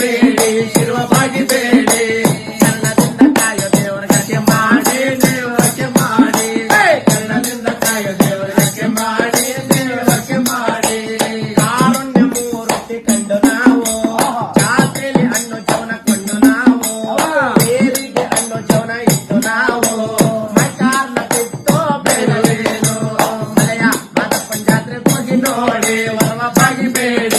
ಬೇಡಿ ಶಿರುವ ಬಾಗಿ ಬೇಡಿ ಮಲೆಯ ಮಾದಪ್ಪನ ಜಾತ್ರೆಗೆ ಹೋಗಿ ನೋಡಿ ವರವ ಬಾಗಿ ಬೇಡಿ ಶಿರುವ ಬಾಗಿ ಬೇಡಿ